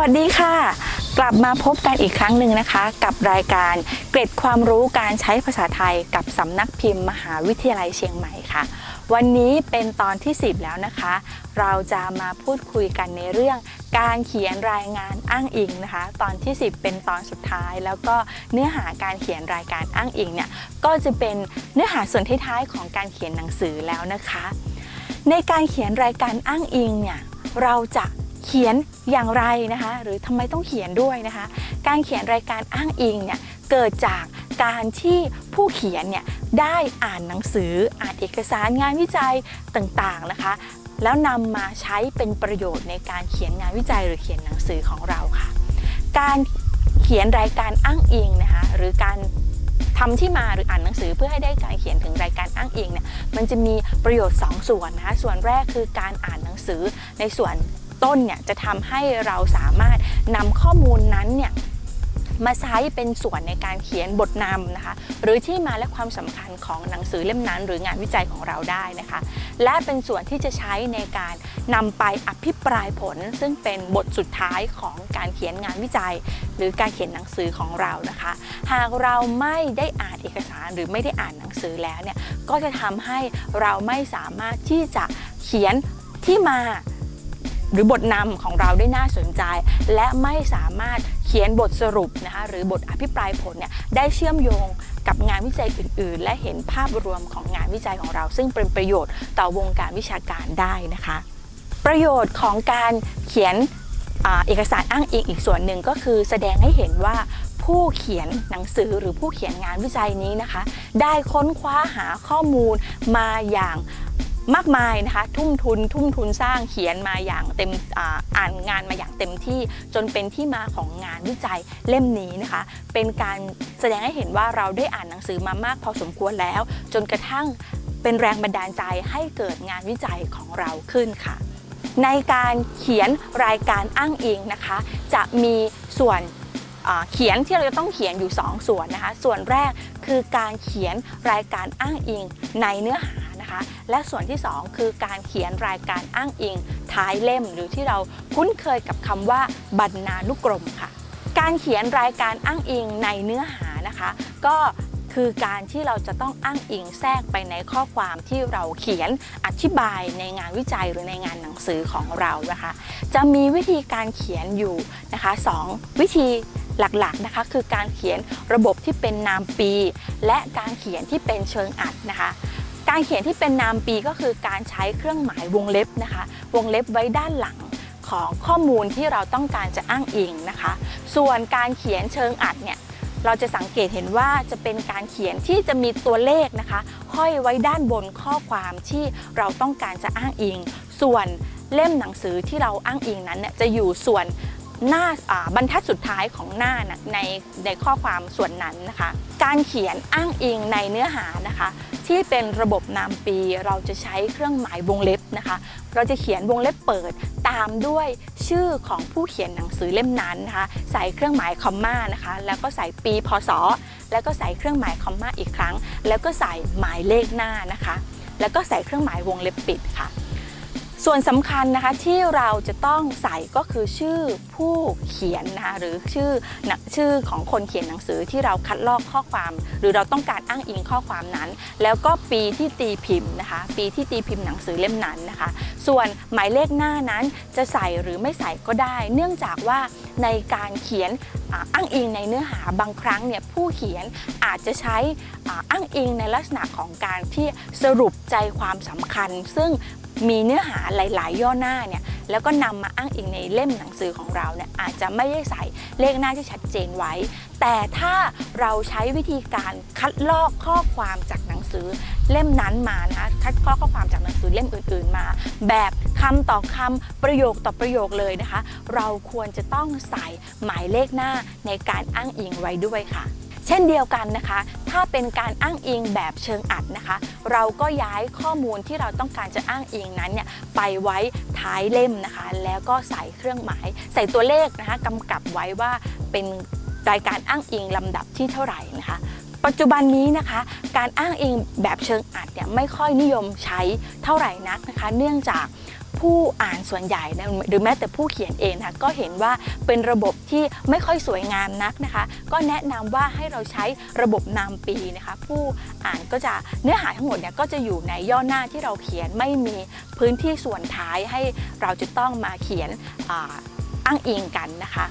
วัสดีค่ะ กลับมาพบกันอีกครั้งหนึ่งนะคะ กับรายการเกร็ดความรู้การใช้ภาษาไทยกับสำนักพิมพ์มหาวิทยาลัยเชียงใหม่ค่ะ วันนี้เป็นตอนที่ 10 แล้วนะคะ เราจะมาพูดคุยกันในเรื่องการเขียนรายงานอ้างอิงนะคะ ตอนที่ 10 เป็นตอนสุดท้าย แล้วก็เนื้อหาการเขียนรายการอ้างอิงเนี่ยก็จะเป็นเนื้อหาส่วนท้ายของการเขียนหนังสือแล้วนะคะ ในการเขียนรายการอ้างอิงเนี่ยเราจะ เขียนอย่างไรนะคะ หรือทำไมต้องเขียนด้วยนะคะ การเขียนรายการอ้างอิงเนี่ยเกิดจากการที่ผู้เขียนเนี่ยได้อ่านหนังสืออ่านเอกสารงานวิจัยต่างๆนะคะ แล้วนำมาใช้เป็นประโยชน์ในการเขียนงานวิจัยหรือเขียนหนังสือของเราค่ะ การเขียนรายการอ้างอิงนะคะหรือการทำที่มาหรืออ่านหนังสือเพื่อให้ได้การเขียนถึงรายการอ้างอิงเนี่ยมันจะมีประโยชน์ 2 ส่วนนะคะส่วนแรกคือการอ่านหนังสือในส่วน ต้นเนี่ยจะทำให้เราสามารถนำข้อมูลนั้นเนี่ยมาใช้เป็นส่วนในการเขียนบทนำนะคะ หรือที่มาและความสำคัญของหนังสือเล่มนั้น หรืองานวิจัยของเราได้นะคะ และเป็นส่วนที่จะใช้ในการนำไปอภิปรายผล ซึ่งเป็นบทสุดท้ายของการเขียนงานวิจัย หรือการเขียนหนังสือของเรานะคะ หากเราไม่ได้อ่านเอกสารหรือไม่ได้อ่านหนังสือแล้วเนี่ยก็จะทำให้เราไม่สามารถที่จะเขียนที่มา หรือบทนำของเราได้น่าสนใจ และไม่สามารถเขียนบทสรุปนะคะหรือบทอภิปรายผลเนี่ยได้เชื่อมโยงกับงานวิจัยอื่น ๆ และเห็นภาพรวมของงานวิจัยของเรา ซึ่งเป็นประโยชน์ต่อวงการวิชาการได้นะคะ ประโยชน์ของการเขียนอเอกสารอ้างอิงอีกส่วนหนึ่งก็คือแสดงให้เห็นว่าผู้เขียนหนังสือหรือผู้เขียนงานวิจัยนี้นะคะ ได้ค้นคว้าหาข้อมูลมาอย่าง มากมายนะคะทุ่มทุนทุ่มทุนสร้างเขียนมาอย่างเต็มอ,อ่านงานมาอย่างเต็มที่จนเป็นที่มาของงานวิจัยเล่มนี้นะคะ เป็นการแสดงให้เห็นว่าเราได้อ่านหนังสือมามากพอสมควรแล้ว จนกระทั่งเป็นแรงบันดาลใจให้เกิดงานวิจัยของเราขึ้นค่ะ ในการเขียนรายการอ้างอิงนะคะ จะมีส่วนเขียนที่เราจะต้องเขียนอยู่ 2 ส่วนนะคะ ส่วนแรกคือการเขียนรายการอ้างอิงในเนื้อหา นะคะ และส่วนที่ 2 คือการเขียนรายการอ้างอิง ท้ายเล่มหรือที่เราคุ้นเคยกับคำว่าบรรณานุกรมค่ะ การเขียนรายการอ้างอิงในเนื้อหานะคะ ก็คือการที่เราจะต้องอ้างอิงแทรกไปในข้อความที่เราเขียนอธิบายในงานวิจัยหรือในงานหนังสือของเรานะคะ จะมีวิธีการเขียนอยู่นะคะสองวิธีหลักๆนะคะคือการเขียนระบบที่เป็นนามปี และการเขียนที่เป็นเชิงอัดนะคะ การเขียนที่เป็นนามปีก็คือการใช้เครื่องหมายวงเล็บนะคะ วงเล็บไว้ด้านหลังของข้อมูลที่เราต้องการจะอ้างอิงนะคะ ส่วนการเขียนเชิงอัดเนี่ยเราจะสังเกตเห็นว่าจะเป็นการเขียนที่จะมีตัวเลขนะคะ ห้อยไว้ด้านบนข้อความที่เราต้องการจะอ้างอิง ส่วนเล่มหนังสือที่เราอ้างอิงนั้นเนี่ยจะอยู่ส่วนหน้าบรรทัดสุดท้ายของหน้าในในข้อความส่วนนั้นนะคะ การเขียนอ้างอิงในเนื้อหานะคะ ที่เป็นระบบนามปีเราจะใช้เครื่องหมายวงเล็บนะคะ เราจะเขียนวงเล็บเปิดตามด้วยชื่อของผู้เขียนหนังสือเล่มนั้นนะคะ ใส่เครื่องหมายคอมมานะคะ แล้วก็ใส่ปีพศ แล้วก็ใส่เครื่องหมายคอมมาอีกครั้ง แล้วก็ใส่หมายเลขหน้านะคะ แล้วก็ใส่เครื่องหมายวงเล็บปิดค่ะ ส่วนสำคัญนะคะที่เราจะต้องใส่ก็คือชื่อผู้เขียนนะคะหรือชื่อชื่อของคนเขียนหนังสือที่เราคัดลอกข้อความ หรือเราต้องการอ้างอิงข้อความนั้น แล้วก็ปีที่ตีพิมพ์นะคะ ปีที่ตีพิมพ์หนังสือเล่มนั้นนะคะ ส่วนหมายเลขหน้านั้นจะใส่หรือไม่ใส่ก็ได้ เนื่องจากว่าในการเขียนอ้างอิงในเนื้อหาบางครั้งเนี่ยผู้เขียนอาจจะใช้อ้างอิงในลักษณะของการที่สรุปใจความสำคัญ ซึ่ง มีเนื้อหาหลาย ๆ ย่อหน้าเนี่ยแล้วก็นำมาอ้างอิงในเล่มหนังสือของเราเนี่ยอาจจะไม่ได้ใส่เลขหน้าที่ชัดเจนไว้ แต่ถ้าเราใช้วิธีการคัดลอกข้อความจากหนังสือเล่มนั้นมานะคะคัดลอกข้อความจากหนังสือเล่มอื่น ๆ มา แบบคำต่อคำประโยคต่อประโยคเลยนะคะ เราควรจะต้องใส่หมายเลขหน้าในการอ้างอิงไว้ด้วยค่ะ เช่นเดียวกันนะคะ ถ้าเป็นการอ้างอิงแบบเชิงอัดนะคะ เราก็ย้ายข้อมูลที่เราต้องการจะอ้างอิงนั้นเนี่ยไปไว้ท้ายเล่มนะคะ แล้วก็ใส่เครื่องหมาย ใส่ตัวเลขนะคะกำกับไว้ว่าเป็นรายการอ้างอิงลำดับที่เท่าไหร่นะคะปัจจุบันนี้นะคะการอ้างอิงแบบเชิงอัดเนี่ยไม่ค่อยนิยมใช้เท่าไหร่นักนะคะ เนื่องจาก ผู้อ่านส่วนใหญ่นะหรือแม้แต่ผู้เขียนเองนะคะก็เห็นว่าเป็นระบบที่ไม่ค่อยสวยงามนักนะคะ ก็แนะนำว่าให้เราใช้ระบบนามปีนะคะ ผู้อ่านก็จะเนื้อหาทั้งหมดเนี่ยก็จะอยู่ในย่อหน้าที่เราเขียนไม่มีพื้นที่ส่วนท้ายให้เราจะต้องมาเขียนอ้างอิงกันนะคะ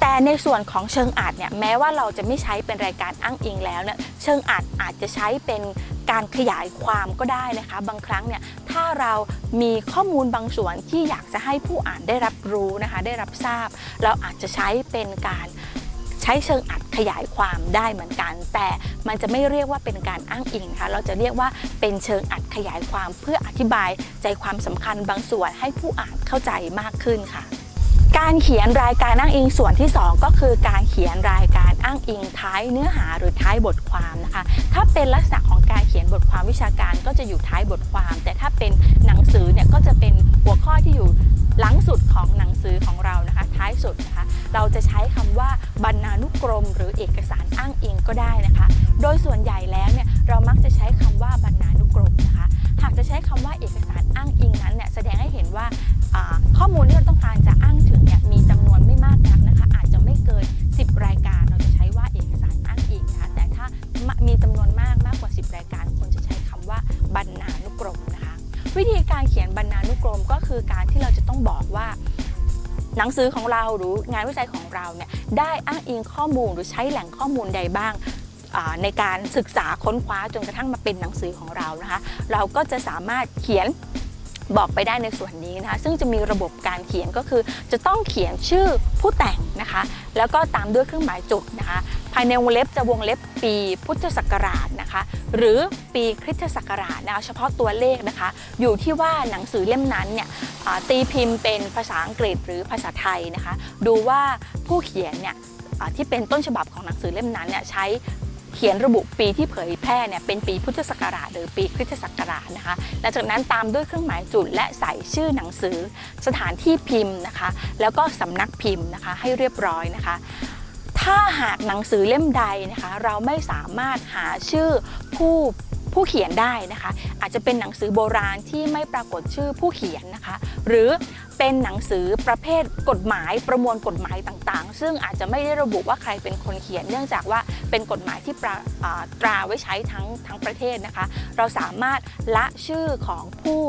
แต่ในส่วนของเชิงอัดเนี่ยแม้ว่าเราจะไม่ใช้เป็นรายการอ้างอิงแล้วเนี่ยเชิงอัดอาจจะใช้เป็นการขยายความก็ได้นะคะ บางครั้งเนี่ยถ้าเรามีข้อมูลบางส่วนที่อยากจะให้ผู้อ่านได้รับรู้นะคะ ได้รับทราบ เราอาจจะใช้เป็นการใช้เชิงอัดขยายความได้เหมือนกัน แต่มันจะไม่เรียกว่าเป็นการอ้างอิงนะคะเราจะเรียกว่าเป็นเชิงอัดขยายความเพื่ออธิบายใจความสำคัญบางส่วนให้ผู้อ่านเข้าใจมากขึ้นค่ะ การเขียนรายการอ้างอิงส่วนที่ 2 ก็คือการเขียนรายการอ้างอิงท้ายเนื้อหาหรือท้ายบทความนะคะ ถ้าเป็นลักษณะของการเขียนบทความวิชาการก็จะอยู่ท้ายบทความ แต่ถ้าเป็นหนังสือเนี่ยก็จะเป็นหัวข้อที่อยู่หลังสุดของหนังสือของเรานะคะ ท้ายสุดนะคะ เราจะใช้คำว่าบรรณานุกรม หรือเอกสารอ้างอิงก็ได้นะคะ โดยส่วนใหญ่แล้วเนี่ยเรามักจะใช้คำว่าบรรณานุกรมนะคะ หากจะใช้คำว่าเอกสารอ้างอิงนั้นเนี่ยแสดงให้เห็นว่าอ่าข้อมูลที่เราต้องการจะอ้าง หนังสือของเราหรืองานวิจัยของเราเนี่ยได้อ้างอิงข้อมูลหรือใช้แหล่งข้อมูลใดบ้างในการศึกษาค้นคว้าจนกระทั่งมาเป็นหนังสือของเรานะคะ เราก็จะสามารถเขียนบอกไปได้ในส่วนนี้นะคะ ซึ่งจะมีระบบการเขียนก็คือ จะต้องเขียนชื่อผู้แต่งนะคะ แล้วก็ตามด้วยเครื่องหมายจุดนะคะ ภายในวงเล็บจะวงเล็บปีพุทธศักราชนะคะ หรือปีคริสตศักราชนะคะเฉพาะตัวเลขนะคะ อยู่ที่ว่าหนังสือเล่มนั้นเนี่ย ตีพิมพ์เป็นภาษาอังกฤษหรือภาษาไทยนะคะ ดูว่าผู้เขียนเนี่ยที่เป็นต้นฉบับของหนังสือเล่มนั้นเนี่ยใช้เขียนระบุปีที่เผยแพร่เนี่ยเป็นปีพุทธศักราชหรือปีคริสตศักราชนะคะหลังจากนั้นตามด้วยเครื่องหมายจุดและใส่ชื่อหนังสือ สถานที่พิมพ์นะคะ แล้วก็สำนักพิมพ์นะคะให้เรียบร้อยนะคะ ถ้าหากหนังสือเล่มใดนะคะ เราไม่สามารถหาชื่อผู้ ผู้เขียนได้นะคะ อาจจะเป็นหนังสือโบราณที่ไม่ปรากฏชื่อผู้เขียนนะคะ หรือเป็นหนังสือประเภทกฎหมายประมวลกฎหมายต่างๆ ซึ่งอาจจะไม่ได้ระบุว่าใครเป็นคนเขียน เนื่องจากว่าเป็นกฎหมายที่ตราไว้ใช้ทั้งทั้งประเทศนะคะ เราสามารถละชื่อของผู้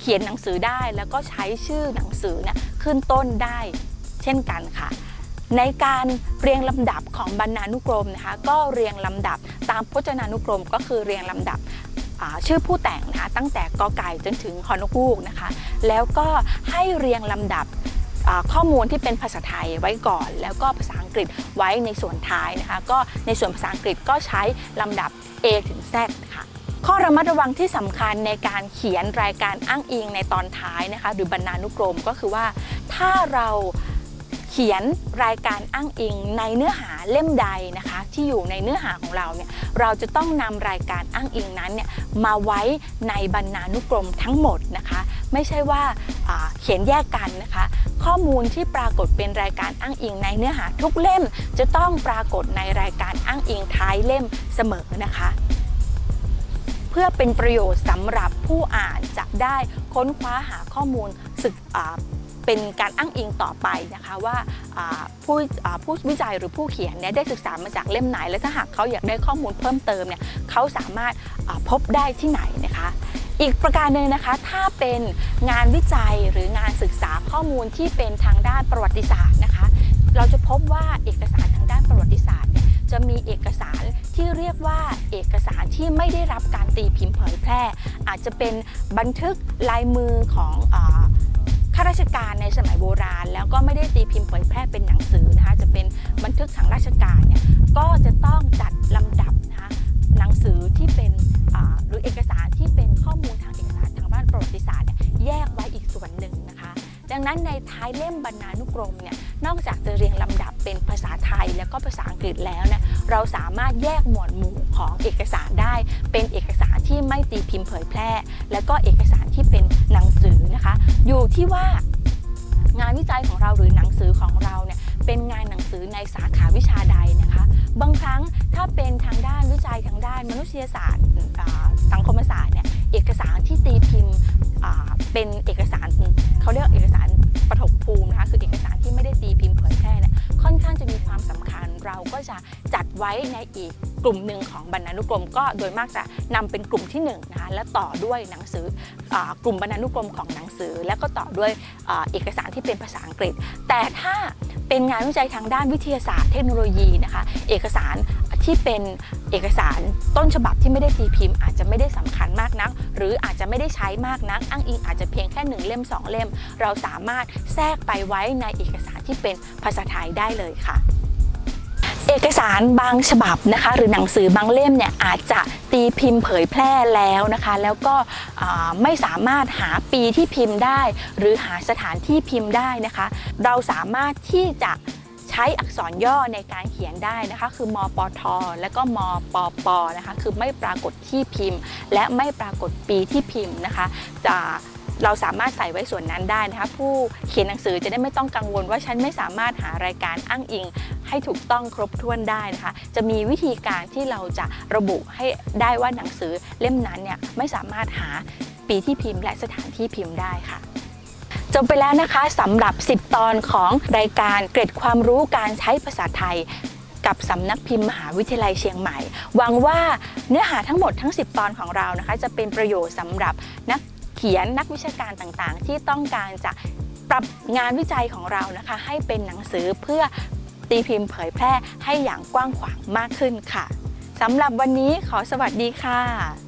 เขียนหนังสือได้ แล้วก็ใช้ชื่อหนังสือเนี่ยขึ้นต้นได้เช่นกันค่ะ ในการเรียงลำดับของบรรณานุกรมนะคะก็เรียงลำดับตามพจนานุกรมก็คือเรียงลำดับชื่อผู้แต่งนะคะตั้งแต่กอไก่จนถึงฮอนกูกนะคะ แล้วก็ให้เรียงลำดับข้อมูลที่เป็นภาษาไทยไว้ก่อน แล้วก็ภาษาอังกฤษไว้ในส่วนท้ายนะคะก็ในส่วนภาษาอังกฤษก็ใช้ลำดับ A ถึง Z ค่ะข้อระมัดระวังที่สำคัญในการเขียนรายการอ้างอิงในตอนท้ายนะคะหรือบรรณานุกรมก็คือว่าถ้าเรา เขียนรายการอ้างอิงในเนื้อหาเล่มใดนะคะ ที่อยู่ในเนื้อหาของเราเนี่ยเราจะต้องนำรายการอ้างอิงนั้นเนี่ยมาไว้ในบรรณานุกรมทั้งหมดนะคะ ไม่ใช่ว่าาเขียนแยกกันนะคะ ข้อมูลที่ปรากฏเป็นรายการอ้างอิงในเนื้อหาทุกเล่ม จะต้องปรากฏในรายการอ้างอิงท้ายเล่มเสมอนะคะเพื่อเป็นประโยชน์สำหรับผู้อ่านจะได้ค้นคว้าหาข้อมูลศึกอ่า เป็นการอ้างอิงต่อไปนะคะว่าผู้ผู้วิจัยหรือผู้เขียนเนี่ยได้ศึกษามาจากเล่มไหน และถ้าหากเขาอยากได้ข้อมูลเพิ่มเติมเนี่ยเขาสามารถพบได้ที่ไหนนะคะอีกประการหนึ่งนะคะ ถ้าเป็นงานวิจัยหรืองานศึกษาข้อมูลที่เป็นทางด้านประวัติศาสตร์นะคะ เราจะพบว่าเอกสารทางด้านประวัติศาสตร์ จะมีเอกสารที่เรียกว่าเอกสารที่ไม่ได้รับการตีพิมพ์เผยแพร่ อาจจะเป็นบันทึกลายมือของอ ข้าราชการในสมัยโบราณ แล้วก็ไม่ได้ตีพิมพ์เผยแพร่เป็นหนังสือนะคะจะเป็นบันทึกทางราชการเนี่ยก็จะต้องจัดลำดับนะคะหนังสือที่เป็นหรือเอกสารที่เป็นข้อมูลทางเอกสารทางด้านประวัติศาสตร์เนี่ยแยกไว้อีก งนั้นในท้ายเล่มบรรณานุกรมเนี่ยนอกจากจะเรียงลำดับเป็นภาษาไทยแล้วก็ภาษาอังกฤษแล้วเนี่ยเราสามารถแยกหมวดหมู่ของเอกสารได้ เป็นเอกสารที่ไม่ตีพิมพ์เผยแพร่ แล้วก็เอกสารที่เป็นหนังสือนะคะ อยู่ที่ว่างานวิจัยของเราหรือหนังสือของเราเนี่ยเป็นงานหนังสือในสาขาวิชาใดนะคะ บางครั้งถ้าเป็นทางด้านวิจัยทางด้านมนุษยศาสตร์สังคมศาสตร์เนี่ยเอกสารที่ตีพิมพ์ เป็นเอกสารเขาเรียกเอกสารปฐมภูมินะคะคือเอกสารที่ไม่ได้ตีพิมพ์เผยแพร่เนี่ยค่อนข้างจะมีความสำคัญเราก็จะจัดไว้ในอีกกลุ่มหนึ่งของบรรณานุกรม ก็โดยมากจะนำเป็นกลุ่มที่1นงนะคะและต่อด้วยหนังสืออกลุ่มบรรณานุกรมของหนังสือ แล้วก็ต่อด้วยอเอกสารที่เป็นภาษาอังกฤษ แต่ถ้าเป็นงานวิจัยทางด้านวิทยาศาสตร์เทคโนโลยีนะคะเอกสารที่เป็นเอกสารต้นฉบับที่ไม่ได้ตีพิมพ์ อาจจะไม่ได้สำคัญมากนัก หรืออาจจะไม่ได้ใช้มากนัก อ้างอิงอาจจะเพียงแค่หนึ่งเล่มสองเล่ม เราสามารถแทรกไปไว้ในเอกสารที่เป็นภาษาไทยได้เลยค่ะเอกสารบางฉบับนะคะหรือหนังสือบางเล่มเนี่ยอาจจะตีพิมพ์เผยแพร่แล้วนะคะ แล้วก็ไม่สามารถหาปีที่พิมพ์ได้ หรือหาสถานที่พิมพ์ได้นะคะ เราสามารถที่จะ ช้อักษรย่อในการเขียนได้นะคะ คือมปท และก็มปปนะคะ คือไม่ปรากฏที่พิมพ์ และไม่ปรากฏปีที่พิมพ์นะคะ จะเราสามารถใส่ไว้ส่วนนั้นได้นะคะ ผู้เขียนหนังสือจะได้ไม่ต้องกังวลว่าฉันไม่สามารถหารายการอ้างอิง ให้ถูกต้องครบถ้วนได้นะคะ จะมีวิธีการที่เราจะระบุให้ได้ว่าหนังสือเล่มนั้นเนี่ยไม่สามารถหาปีที่พิมพ์ และสถานที่พิมพ์ได้ค่ะ จบไปแล้วนะคะสำหรับ 10 ตอนของรายการเกร็ดความรู้การใช้ภาษาไทย กับสำนักพิมพ์มหาวิทยาลัยเชียงใหม่ หวังว่าเนื้อหาทั้งหมดทั้ง 10 ตอนของเรานะคะ จะเป็นประโยชน์สำหรับนักเขียนนักวิชาการต่างๆ ที่ต้องการจะปรับงานวิจัยของเรานะคะ ให้เป็นหนังสือเพื่อตีพิมพ์เผยแพร่ให้อย่างกว้างขวางมากขึ้นค่ะสำหรับวันนี้ขอสวัสดีค่ะ